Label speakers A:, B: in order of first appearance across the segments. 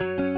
A: thank you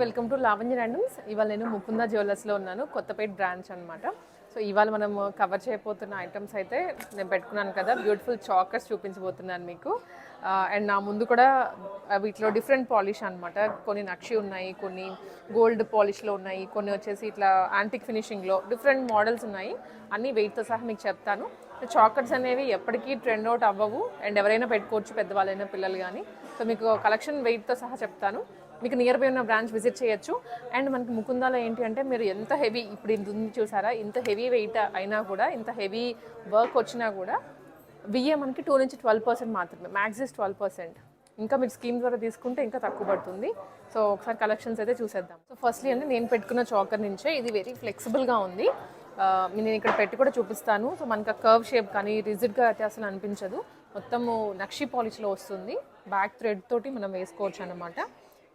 A: welcome to Lavanya randoms ఇవాళ నేను ముకుందా జ్యువెలర్స్లో ఉన్నాను. కొత్తపేట బ్రాంచ్ అనమాట సో ఇవాళ మనం కవర్ చేయబోతున్న ఐటమ్స్ అయితే నేను పెట్టుకున్నాను కదా. బ్యూటిఫుల్ చాకర్స్ చూపించబోతున్నాను మీకు. అండ్ నా ముందు కూడా వీటిలో డిఫరెంట్ పాలిష్ అనమాట కొన్ని నక్షి ఉన్నాయి కొన్ని గోల్డ్ పాలిష్లో ఉన్నాయి కొన్ని వచ్చేసి ఇట్లా యాంటిక్ ఫినిషింగ్లో డిఫరెంట్ మోడల్స్ ఉన్నాయి. అన్ని వెయిట్తో సహా మీకు చెప్తాను. చాకర్స్ అనేవి ఎప్పటికీ ట్రెండ్ అవుట్ అవ్వవు. అండ్ ఎవరైనా పెట్టుకోవచ్చు పెద్దవాళ్ళైనా పిల్లలు కానీ సో మీకు కలెక్షన్ వెయిట్తో సహా చెప్తాను. మీకు నియర్ బై ఉన్న బ్రాంచ్ విజిట్ చేయొచ్చు. అండ్ మనకి ముకుందాలో ఏంటి అంటే మీరు ఎంత హెవీ ఇప్పుడు ఇంత ఉంది చూసారా? ఇంత హెవీ వెయిట్ అయినా కూడా ఇంత హెవీ వర్క్ వచ్చినా కూడా విఏ మనకి టూ నుంచి ట్వెల్వ్ పర్సెంట్ మాత్రమే మ్యాక్సిస్ ట్వెల్వ్ పర్సెంట్ ఇంకా మీరు స్కీమ్ ద్వారా తీసుకుంటే ఇంకా తక్కువ పడుతుంది. సో ఒకసారి కలెక్షన్స్ అయితే చూసేద్దాం. సో ఫస్ట్లీ అంటే నేను పెట్టుకున్న చాకర్ నుంచే ఇది వెరీ ఫ్లెక్సిబుల్గా ఉంది. నేను ఇక్కడ పెట్టి కూడా చూపిస్తాను. సో మనకి కర్వ్ షేప్ కానీ రిజిడ్గా అయితే అసలు అనిపించదు. మొత్తము నక్షి పాలిష్లో వస్తుంది. బ్యాక్ థ్రెడ్ తోటి మనం వేసుకోవచ్చు అనమాట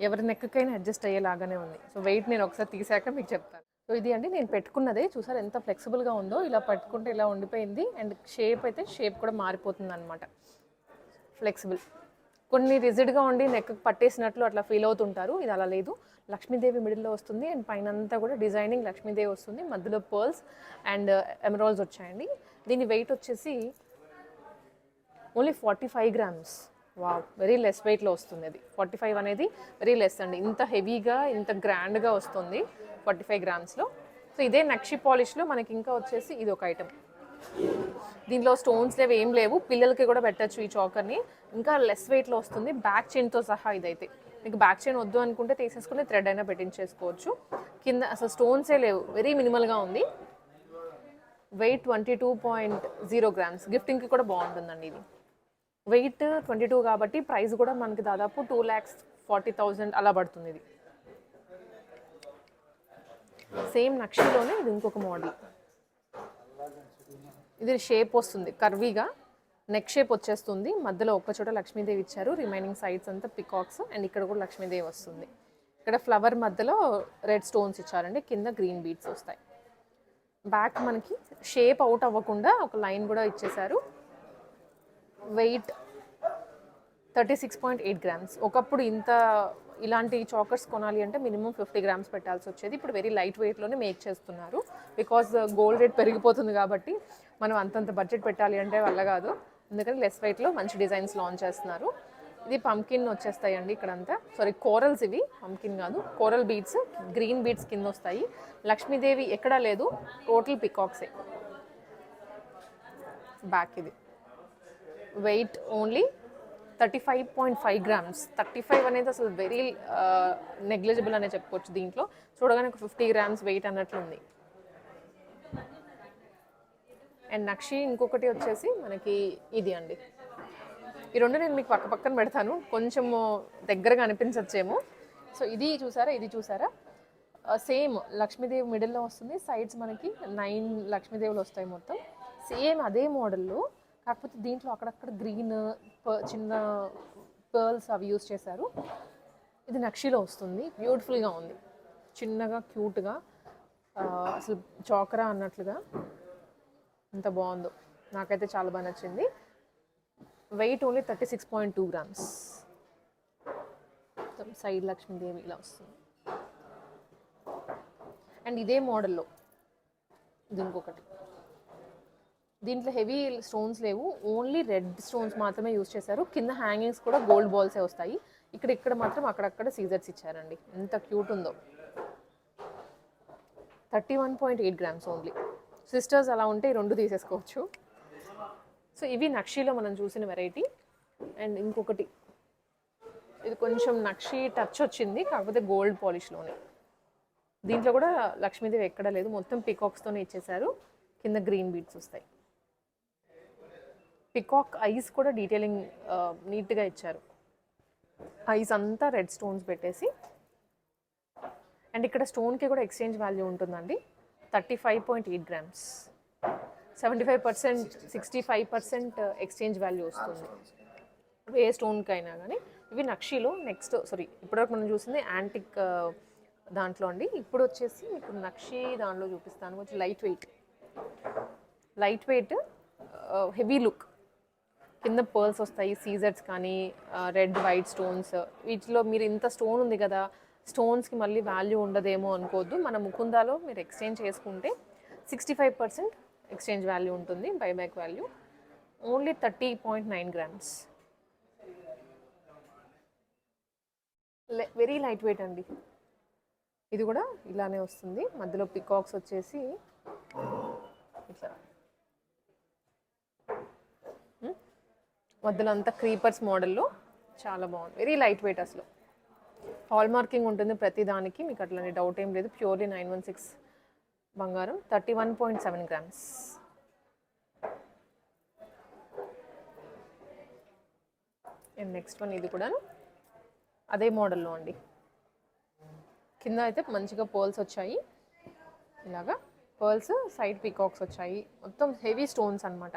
A: ఎవరి నెక్కకైనా అడ్జస్ట్ అయ్యేలాగానే ఉంది. సో వెయిట్ నేను ఒకసారి తీసాక మీకు చెప్తాను. సో ఇది అండి నేను పెట్టుకున్నదే. చూసారు ఎంత ఫ్లెక్సిబుల్గా ఉందో. ఇలా పట్టుకుంటే ఇలా ఉండిపోయింది. అండ్ షేప్ అయితే షేప్ కూడా మారిపోతుంది అనమాట ఫ్లెక్సిబుల్. కొన్ని రిజిడ్గా ఉండి నెక్ పట్టేసినట్లు అట్లా ఫీల్ అవుతుంటారు. ఇది అలా లేదు. లక్ష్మీదేవి మిడిల్లో వస్తుంది. అండ్ పైన అంతా కూడా డిజైనింగ్ లక్ష్మీదేవి వస్తుంది. మధ్యలో పర్ల్స్ అండ్ ఎమరాల్స్ వచ్చాయండి. దీని వెయిట్ వచ్చేసి only forty five grams. Wow very less వెయిట్లో వస్తుంది అది. ఫార్టీ ఫైవ్ అనేది వెరీ లెస్ అండి. ఇంత హెవీగా ఇంత గ్రాండ్గా వస్తుంది ఫార్టీ ఫైవ్ గ్రామ్స్లో సో ఇదే నక్షి పాలిష్లో మనకి ఇంకా వచ్చేసి ఇది ఒక ఐటమ్ దీంట్లో స్టోన్స్ లేవు ఏం లేవు. పిల్లలకి కూడా పెట్టచ్చు ఈ చాకర్ని ఇంకా లెస్ వెయిట్లో వస్తుంది. బ్యాక్ చైన్తో సహా ఇదైతే. మీకు బ్యాక్ చైన్ వద్దు అనుకుంటే తీసేసుకుని థ్రెడ్ అయినా పెట్టించేసుకోవచ్చు. కింద అసలు స్టోన్సే లేవు. వెరీ మినిమల్గా ఉంది. Weight twenty two point zero grams గిఫ్టింగ్కి కూడా బాగుంటుందండి ఇది. వెయిట్ ట్వంటీ టూ కాబట్టి ప్రైస్ కూడా మనకి దాదాపు టూ ల్యాక్స్ ఫార్టీ థౌజండ్ అలా పడుతుంది ఇది. సేమ్ నక్షిలోనే ఇది ఇంకొక మోడల్ ఇది షేప్ వస్తుంది కర్వీగా నెక్ షేప్ వచ్చేస్తుంది. మధ్యలో ఒక్క చోట లక్ష్మీదేవి ఇచ్చారు. రిమైనింగ్ సైడ్స్ అంతా పికాక్స్ అండ్ ఇక్కడ కూడా లక్ష్మీదేవి వస్తుంది. ఇక్కడ ఫ్లవర్ మధ్యలో రెడ్ స్టోన్స్ ఇచ్చారండి. కింద గ్రీన్ బీడ్స్ వస్తాయి. బ్యాక్ మనకి షేప్ అవుట్ అవ్వకుండా ఒక లైన్ కూడా ఇచ్చేశారు. Weight thirty six point eight grams. ఒకప్పుడు ఇంత ఇలాంటి చాకర్స్ కొనాలి అంటే మినిమం ఫిఫ్టీ గ్రామ్స్ పెట్టాల్సి వచ్చేది. ఇప్పుడు వెరీ లైట్ వెయిట్లోనే మేక్ చేస్తున్నారు. బికాజ్ గోల్డ్ రేట్ పెరిగిపోతుంది కాబట్టి మనం అంతంత బడ్జెట్ పెట్టాలి అంటే వల్ల కాదు. అందుకని లెస్ వెయిట్లో మంచి డిజైన్స్ లాంచ్ చేస్తున్నారు. ఇది పంకిన్ వచ్చేస్తాయండి ఇక్కడంతా. సారీ కోరల్స్ ఇవి. పంకిన్ కాదు. కోరల్ బీడ్స్ గ్రీన్ బీడ్స్ కింద వస్తాయి. లక్ష్మీదేవి ఎక్కడా లేదు. టోటల్ పికాక్సే బ్యాక్ ఇది. Weight only thirty five point five grams thirty five అనేది అసలు వెరీ నెగ్లిజిబుల్ uh, అనే చెప్పుకోవచ్చు దీంట్లో. చూడగానే ఒక ఫిఫ్టీ గ్రామ్స్ వెయిట్ అన్నట్లుంది అండ్ నక్షి ఇంకొకటి వచ్చేసి మనకి ఇది అండి. ఈ రెండు నేను మీకు పక్క పక్కన పెడతాను. కొంచెము దగ్గరగా అనిపించచ్చేమో. సో ఇది చూసారా? ఇది చూసారా? Uh, సేమ్ లక్ష్మీదేవి మిడిల్లో వస్తుంది. సైడ్స్ మనకి నైన్ లక్ష్మీదేవులు వస్తాయి మొత్తం. సేమ్ అదే మోడల్లో కాకపోతే దీంట్లో అక్కడక్కడ గ్రీన్ చిన్న పర్ల్స్ అవి యూస్ చేశారు. ఇది నక్షిలో వస్తుంది. బ్యూటిఫుల్గా ఉంది. చిన్నగా క్యూట్గా అసలు చోకరా అన్నట్లుగా ఎంత బాగుందో. నాకైతే చాలా బాగా నచ్చింది. Weight only thirty six point two grams. Side Lakshmidevi ఇలా వస్తుంది. అండ్ ఇదే మోడల్లో. ఇది ఇంకొకటి దీంట్లో హెవీ స్టోన్స్ లేవు. ఓన్లీ రెడ్ స్టోన్స్ మాత్రమే యూస్ చేశారు. కింద హ్యాంగింగ్స్ కూడా గోల్డ్ బాల్సే వస్తాయి. ఇక్కడ ఇక్కడ మాత్రం అక్కడక్కడ సీజర్స్ ఇచ్చారండి. ఎంత క్యూట్ ఉందో. Thirty one point eight grams only. Sisters అలా ఉంటే ఈ రెండు తీసేసుకోవచ్చు. సో ఇవి నక్షీలో మనం చూసిన వెరైటీ. అండ్ ఇంకొకటి. ఇది కొంచెం నక్షి టచ్ వచ్చింది కాకపోతే గోల్డ్ పాలిష్లోనే. దీంట్లో కూడా లక్ష్మీదేవి ఎక్కడ లేదు. మొత్తం పికాక్స్తోనే ఇచ్చేసారు కింద గ్రీన్ బీడ్స్ వస్తాయి. పికాక్ ఐస్ కూడా డీటెయిలింగ్ నీట్గా ఇచ్చారు. ఐస్ అంతా రెడ్ స్టోన్స్ పెట్టేసి అండ్ ఇక్కడ స్టోన్కి కూడా ఎక్స్చేంజ్ వాల్యూ ఉంటుందండి. Thirty five point eight grams seventy five percent sixty five percent exchange value వస్తుంది. ఏ స్టోన్కి అయినా కానీ ఇవి నక్షీలో నెక్స్ట్ సారీ ఇప్పటివరకు మనం చూసింది యాంటిక్ దాంట్లో అండి. ఇప్పుడు వచ్చేసి మీకు నక్షి దాంట్లో చూపిస్తాను. కొంచెం light weight light weight heavy look కింద పర్ల్స్ వస్తాయి సీజర్స్ కానీ రెడ్ వైట్ స్టోన్స్. వీటిలో మీరు ఇంత స్టోన్ ఉంది కదా స్టోన్స్కి మళ్ళీ వాల్యూ ఉండదేమో అనుకోవద్దు. మన ముకుందాలో మీరు ఎక్స్చేంజ్ చేసుకుంటే sixty five percent exchange value ఉంటుంది buyback value. Only thirty point nine grams. Very light weight అండి. ఇది కూడా ఇలానే వస్తుంది. మధ్యలో పికాక్స్ వచ్చేసి ఇట్లా మధ్యలో అంతా క్రీపర్స్ మోడల్లో చాలా బాగుంది. వెరీ లైట్ వెయిట్ అసలు. హాల్ మార్కింగ్ ఉంటుంది ప్రతి దానికి మీకు అట్లాంటి డౌట్ ఏం లేదు. ప్యూర్లీ నైన్ వన్ సిక్స్ బంగారం thirty one point seven grams and next one ఇది కూడా అదే మోడల్లో అండి. కింద అయితే మంచిగా పర్ల్స్ వచ్చాయి. ఇలాగా పర్ల్స్ సైడ్ పీకాక్స్ వచ్చాయి. మొత్తం హెవీ స్టోన్స్ అనమాట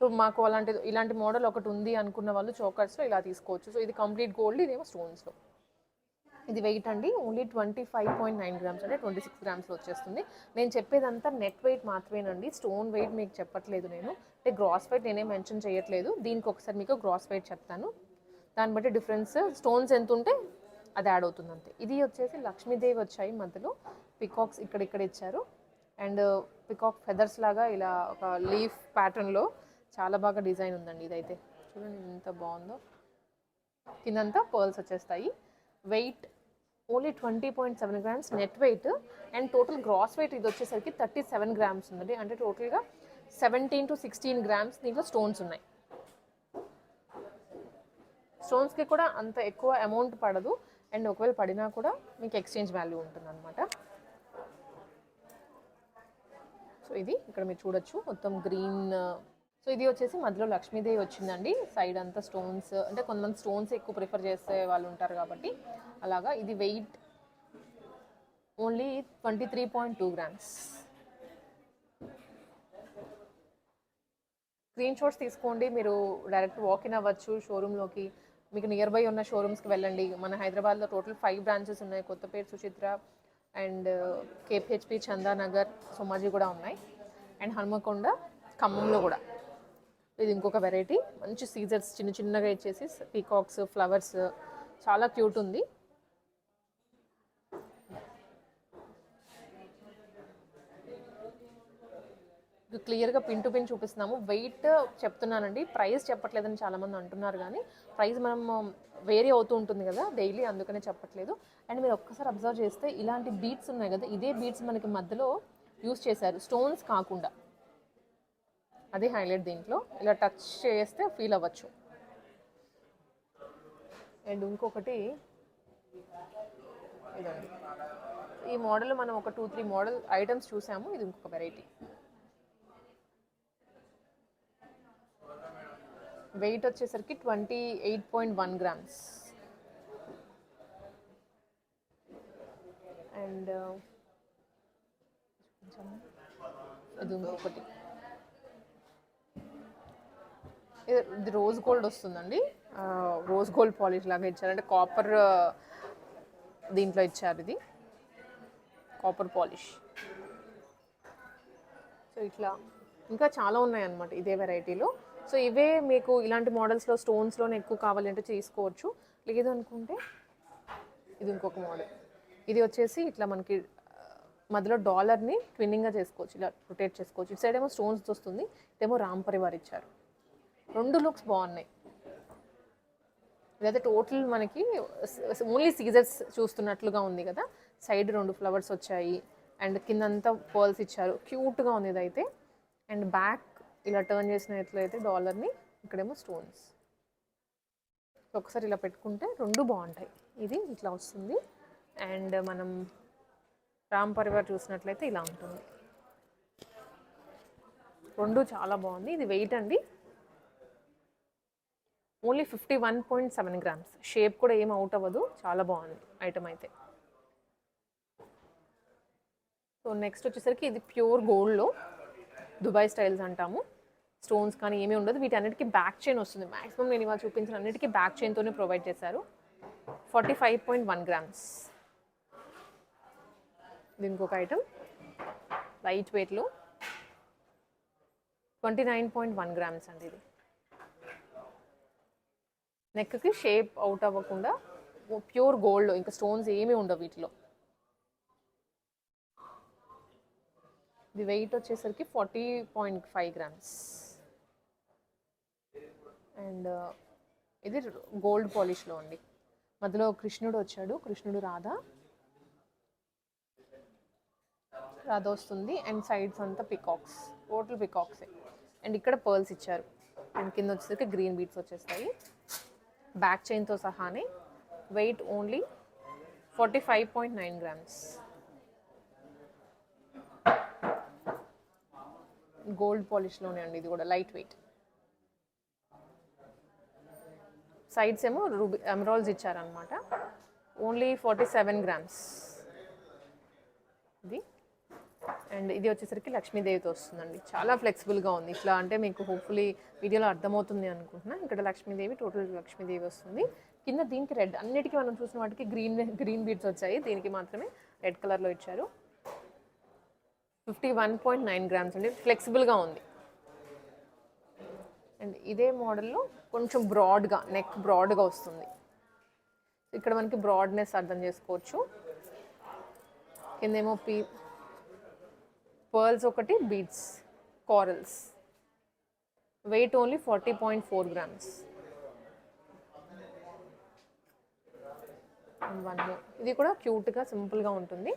A: సో మాకు అలాంటి ఇలాంటి మోడల్ ఒకటి ఉంది అనుకున్న వాళ్ళు చోకర్స్లో ఇలా తీసుకోవచ్చు. సో ఇది కంప్లీట్ గోల్డ్ ఇదేమో స్టోన్స్లో ఇది వెయిట్ అండి. Only twenty five point nine grams అంటే ట్వంటీ సిక్స్ గ్రామ్స్లో వచ్చేస్తుంది. నేను చెప్పేదంతా నెట్ వెయిట్ మాత్రమేనండి. స్టోన్ వెయిట్ మీకు చెప్పట్లేదు నేను. అంటే గ్రాస్ వెయిట్ నేనే మెన్షన్ చేయట్లేదు. దీనికి ఒకసారి మీకు గ్రాస్ వెయిట్ చెప్తాను. దాన్ని బట్టి డిఫరెన్స్ స్టోన్స్ ఎంత ఉంటే అది యాడ్ అవుతుంది అంతే. ఇది వచ్చేసి లక్ష్మీదేవి వచ్చాయి మధ్యలో. పికాక్స్ ఇక్కడ ఇక్కడ ఇచ్చారు. అండ్ పికాక్ ఫెదర్స్ లాగా ఇలా ఒక లీఫ్ ప్యాటర్న్లో చాలా బాగా డిజైన్ ఉందండి ఇదైతే. చూడండి ఎంత బాగుందో. కిందంతా పర్ల్స్ వచ్చేస్తాయి. Weight only twenty point seven grams net weight and total gross weight ఇది వచ్చేసరికి థర్టీ సెవెన్ గ్రామ్స్ ఉందండి. అంటే టోటల్గా సెవెంటీన్ టు సిక్స్టీన్ గ్రామ్స్ దీంట్లో స్టోన్స్ ఉన్నాయి. స్టోన్స్కి కూడా అంత ఎక్కువ అమౌంట్ పడదు. అండ్ ఒకవేళ పడినా కూడా మీకు ఎక్స్చేంజ్ వాల్యూ ఉంటుంది అనమాట సో ఇది ఇక్కడ మీరు చూడొచ్చు. మొత్తం గ్రీన్ సో ఇది వచ్చేసి మధ్యలో లక్ష్మీదేవి వచ్చిందండి. సైడ్ అంతా స్టోన్స్ అంటే కొంతమంది స్టోన్స్ ఎక్కువ ప్రిఫర్ చేసే వాళ్ళు ఉంటారు కాబట్టి అలాగా ఇది weight only twenty three point two grams screenshots తీసుకోండి మీరు డైరెక్ట్ వాక్ ఇన్ అవ్వచ్చు షోరూంలోకి మీకు నియర్ బై ఉన్న షోరూమ్స్కి వెళ్ళండి. మన హైదరాబాద్లో టోటల్ ఫైవ్ బ్రాంచెస్ ఉన్నాయి. కొత్తపేట సుచిత్ర అండ్ కేపిహెచ్పి చందానగర్ సోమాజీ కూడా ఉన్నాయి. అండ్ హనుమకొండ ఖమ్మంలో కూడా. ఇది ఇంకొక వెరైటీ మంచి సీజర్స్ చిన్న చిన్నగా ఇచ్చేసి పీకాక్స్ ఫ్లవర్స్ చాలా క్యూట్ ఉంది. క్లియర్గా పిన్ టు పిన్ చూపిస్తున్నాము. వెయిట్ చెప్తున్నానండి. ప్రైస్ చెప్పట్లేదని చాలామంది అంటున్నారు కానీ ప్రైస్ మనం వేరీ అవుతూ ఉంటుంది కదా డైలీ అందుకనే చెప్పట్లేదు. అండ్ మీరు ఒక్కసారి అబ్జర్వ్ చేస్తే ఇలాంటి బీట్స్ ఉన్నాయి కదా ఇదే బీట్స్ మనకి మధ్యలో యూస్ చేశారు. స్టోన్స్ కాకుండా. అది హైలైట్ దీంట్లో. ఇలా టచ్ చేస్తే ఫీల్ అవ్వచ్చు. అండ్ ఇంకొకటి ఇదండి. ఈ మోడల్ మనం ఒక టూ త్రీ మోడల్ ఐటమ్స్ చూసాము. ఇది ఇంకొక వెరైటీ. వెయిట్ వచ్చేసరికి twenty eight point one grams. And ఇది ఇంకొకటి. ఇది- రోజ్ గోల్డ్ వస్తుందండి. రోజ్ గోల్డ్ పాలిష్ లాగా ఇచ్చారంటే కాపర్ దీంట్లో ఇచ్చారు ఇది. కాపర్ పాలిష్ సో ఇట్లా ఇంకా చాలా ఉన్నాయన్నమాట ఇదే వెరైటీలో సో ఇవే మీకు ఇలాంటి మోడల్స్లో స్టోన్స్లోనే ఎక్కువ కావాలంటే తీసుకోవచ్చు లేదు అనుకుంటే ఇది ఇంకొక మోడల్ ఇది వచ్చేసి ఇట్లా మనకి మధ్యలో డాలర్ని ట్విన్నింగ్గా చేసుకోవచ్చు. ఇలా రొటేట్ చేసుకోవచ్చు. ఇటు సైడ్ ఏమో స్టోన్స్ వస్తుంది. ఇదేమో రామ్ పరివార్ ఇచ్చారు. రెండు లుక్స్ బాగున్నాయి. ఇదైతే టోటల్ మనకి ఓన్లీ సీజర్స్ చూస్తున్నట్లుగా ఉంది కదా. సైడ్ రెండు ఫ్లవర్స్ వచ్చాయి. అండ్ కిందంతా పర్ల్స్ ఇచ్చారు. క్యూట్గా ఉంది ఇదైతే. అండ్ బ్యాక్ ఇలా టర్న్ చేసినట్లయితే డాలర్ని ఇక్కడేమో స్టోన్స్ ఒకసారి ఇలా పెట్టుకుంటే రెండు బాగుంటాయి. ఇది ఇట్లా వస్తుంది. అండ్ మనం రామ్ పరివార్ చూసినట్లయితే ఇలా ఉంటుంది. రెండు చాలా బాగుంది. ఇది వెయిట్ అండి. Only fifty one point seven grams. Shape కూడా ఏం అవుట్ అవ్వదు. చాలా బాగుంది ఐటమ్ అయితే. సో నెక్స్ట్ వచ్చేసరికి ఇది ప్యూర్ గోల్డ్లో దుబాయ్ స్టైల్స్ అంటాము. స్టోన్స్ కానీ ఏమీ ఉండదు. వీటన్నిటికీ బ్యాక్ చైన్ వస్తుంది. మ్యాక్సిమం నేను ఇవాళ చూపించిన అన్నిటికీ బ్యాక్ చైన్తోనే ప్రొవైడ్ చేశారు. Forty five point one grams. ఇది ఇంకొక ఐటమ్. లైట్ వెయిట్లో twenty nine point one grams అండి ఇది. నెక్కి షేప్ అవుట్ అవ్వకుండా ప్యూర్ గోల్డ్ ఇంకా స్టోన్స్ ఏమీ ఉండవు వీటిలో. ఇది వెయిట్ వచ్చేసరికి forty point five grams. And ఇది గోల్డ్ పాలిష్లో అండి. మధ్యలో కృష్ణుడు వచ్చాడు. కృష్ణుడు రాధ. రాధ వస్తుంది. అండ్ సైడ్స్ అంతా పికాక్స్. టోటల్ పికాక్సే. అండ్ ఇక్కడ పర్ల్స్ ఇచ్చారు. అండ్ కింద వచ్చేసరికి గ్రీన్ బీట్స్ వచ్చేస్తాయి. బ్యాక్ చైన్తో సహానే weight only forty five point nine grams gold పాలిష్లోనే అండి ఇది కూడా లైట్ వెయిట్ సైడ్స్ ఏమో రూబీ ఎమరాల్స్ ఇచ్చారనమాట ఓన్లీ ఫార్టీ సెవెన్ గ్రామ్స్ ఇది. అండ్ ఇది వచ్చేసరికి లక్ష్మీదేవితో వస్తుందండి. చాలా ఫ్లెక్సిబుల్గా ఉంది. ఇట్లా అంటే మీకు హోప్ఫుల్లీ వీడియోలో అర్థమవుతుంది అనుకుంటున్నాను ఇక్కడ లక్ష్మీదేవి టోటల్ లక్ష్మీదేవి వస్తుంది. కింద దీనికి రెడ్ అన్నిటికీ మనం చూసిన వాటికి గ్రీన్ గ్రీన్ బీడ్స్ వచ్చాయి. దీనికి మాత్రమే రెడ్ కలర్లో ఇచ్చారు. Fifty one point nine grams అండి. ఫ్లెక్సిబుల్గా ఉంది. అండ్ ఇదే మోడల్లో కొంచెం బ్రాడ్గా నెక్ బ్రాడ్గా వస్తుంది. ఇక్కడ మనకి బ్రాడ్నెస్ అర్థం చేసుకోవచ్చు. కిందేమో పీ పర్ల్స్ ఒకటి beads corals. Weight only forty point four grams. One ఇది కూడా క్యూట్గా సింపుల్గా ఉంటుంది.